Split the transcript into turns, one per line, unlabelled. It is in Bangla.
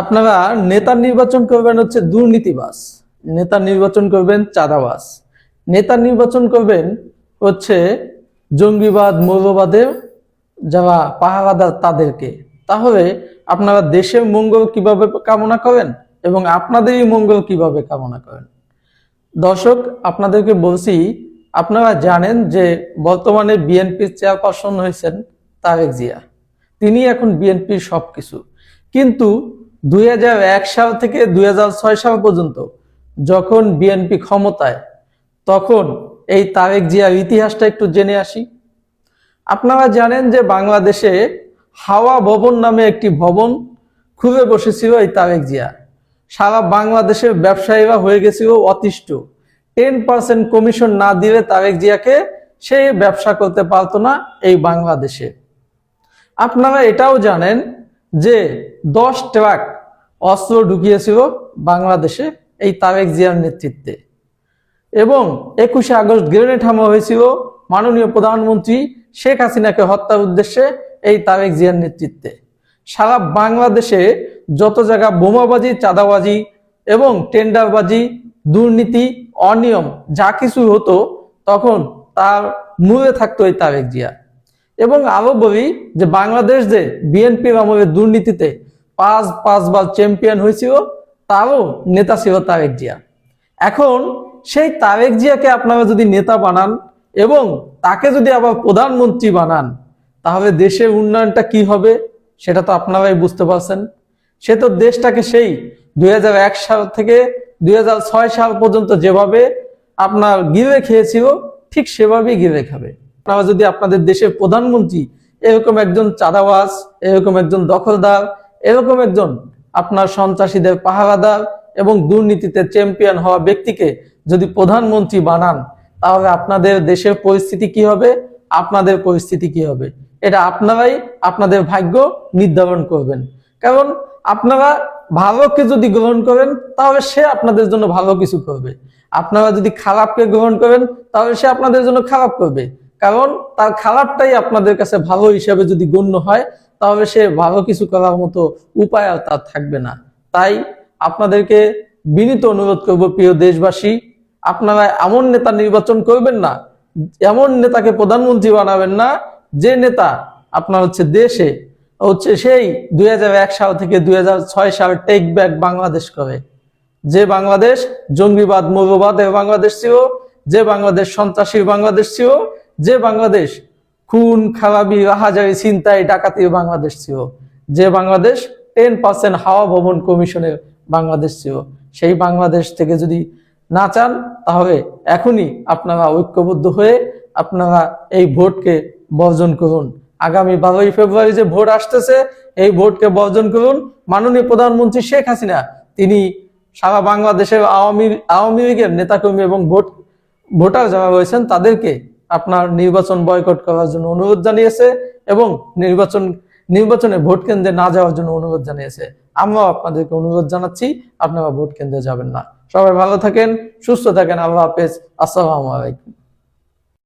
আপনারা নেতা নির্বাচন করবেন হচ্ছে দুর্নীতিবাস নেতা নির্বাচন করবেন চাঁদাবাস নেতা নির্বাচন করবেন হচ্ছে জঙ্গিবাদ মৌলবাদের যারা পাহারাদার তাদেরকে। তাহলে আপনারা দেশের মঙ্গল কীভাবে কামনা করেন এবং আপনাদেরই মঙ্গল কীভাবে কামনা করেন? দর্শক, আপনাদেরকে বলছি, আপনারা জানেন যে বর্তমানে বিএনপির চেয়ারপারসন হয়েছেন তারেক জিয়া। তিনি এখন বিএনপির সবকিছু। কিন্তু দুই হাজার এক সাল থেকে দুই হাজার ছয় সাল পর্যন্ত যখন বিএনপি ক্ষমতায়, তখন এই তারেক জিয়ার ইতিহাসটা একটু জেনে আসি। আপনারা জানেন যে বাংলাদেশে হাওয়া ভবন নামে একটি ভবন খুলে বসেছিল এই তারেক জিয়া। সারা বাংলাদেশের ব্যবসায়ীরা হয়ে গেছিল অতিষ্ঠ। টেন পার্সেন্ট কমিশন না দিলে তারেক জিয়াকে সে ব্যবসা করতে পারতো না এই বাংলাদেশে। আপনারা এটাও জানেন যে দশ ট্রাক অস্ত্র ঢুকিয়েছিল বাংলাদেশে এই তারেক জিয়ার নেতৃত্বে। এবং একুশে আগস্ট গ্রেনেড হামলা হয়েছিল মাননীয় প্রধানমন্ত্রী শেখ হাসিনাকে হত্যার উদ্দেশ্যে এই তারেক জিয়ার নেতৃত্বে। সারা বাংলাদেশে যত জায়গা বোমাবাজি, চাঁদাবাজি এবং টেন্ডারবাজি, দুর্নীতি, অনিয়ম যা কিছু হতো তখন তার মূলে থাকতো এই তারেক জিয়া। এবং আরও বলি যে বাংলাদেশ যে বিএনপির আমলে দুর্নীতিতে পাঁচ, পাঁচবার চ্যাম্পিয়ন হয়েছিল, তারও নেতা ছিল তারেক জিয়া। এখন সেই তারেক জিয়াকে আপনারা যদি নেতা বানান এবং তাকে যদি আবার প্রধানমন্ত্রী বানান, তাহলে দেশের উন্নয়নটা কি হবে সেটা তো আপনারাই বুঝতে পারছেন। সে তো দেশটাকে সেই দুই হাজার এক সাল থেকে দুই হাজার ছয় সাল পর্যন্ত যেভাবে আপনার গিলে খেয়েছিল, ঠিক সেভাবেই গিলে খাবে। আপনারা যদি আপনাদের দেশের প্রধানমন্ত্রী, এরকম একজন চাঁদাবাজ, এরকম একজন দখলদার, এরকম একজন আপনার সন্ত্রাসীদের পাহারাদার এবং দুর্নীতিতে চ্যাম্পিয়ন হওয়া ব্যক্তিকে যদি প্রধানমন্ত্রী বানান, তাহলে আপনাদের দেশের পরিস্থিতি কি হবে? আপনাদের পরিস্থিতি কি হবে? এটা আপনারাই আপনাদের ভাগ্য নির্ধারণ করবেন। কারণ আপনারা ভালোকে যদি গ্রহণ করেন, তাহলে সে আপনাদের জন্য ভালো কিছু করবে। আপনারা যদি খারাপকে গ্রহণ করেন, তাহলে সে আপনাদের জন্য খারাপ করবে। কারণ তার খারাপটাই আপনাদের কাছে ভালো হিসাবে যদি গণ্য হয়, তাহলে সে ভালো কিছু করার মতো উপায় আর তার থাকবে না। তাই আপনাদেরকে বিনীত অনুরোধ করব, প্রিয় দেশবাসী, আপনারা এমন নেতা নির্বাচন করবেন না, এমন নেতাকে প্রধানমন্ত্রী বানাবেন না, যে নেতা আপনার হচ্ছে দেশে, হচ্ছে সেই দুই হাজার এক সাল থেকে দুই হাজার সাল টেক ব্যাক বাংলাদেশ করে। যে বাংলাদেশ জঙ্গিবাদ মৌলবাদের বাংলাদেশ ছিল, যে বাংলাদেশ সন্ত্রাসীর বাংলাদেশ ছিল যে বাংলাদেশ খুন, খারাপি, রাহাজারি, ছিনতাই ডাকাতির বাংলাদেশ ছিল। যে বাংলাদেশ টেন পার্সেন্ট হাওয়া ভবন কমিশনের বাংলাদেশ ছিল। সেই বাংলাদেশ থেকে যদি না চান, তাহলে এখনই আপনারা ঐক্যবদ্ধ হয়ে আপনারা এই ভোটকে বর্জন করুন। আগামী বারোই ফেব্রুয়ারি যে ভোট আসতেছে, এই ভোটকে বর্জন করুন মাননীয় প্রধানমন্ত্রী শেখ হাসিনা। তিনি সারা বাংলাদেশের আওয়ামী আওয়ামী লীগের নেতাকর্মী এবং ভোট, ভোটার যারা রয়েছেন, তাদেরকে আপনার নির্বাচন বয়কট করার জন্য অনুরোধ জানিয়েছে এবং নির্বাচন, নির্বাচনে ভোট কেন্দ্রে না যাওয়ার জন্য অনুরোধ জানিয়েছে। আমরাও আপনাদেরকে অনুরোধ জানাচ্ছি, আপনারা ভোট কেন্দ্রে যাবেন না। সবাই ভালো থাকেন, সুস্থ থাকেন, আল্লাহ হাফেজ। আসসালামু আলাইকুম।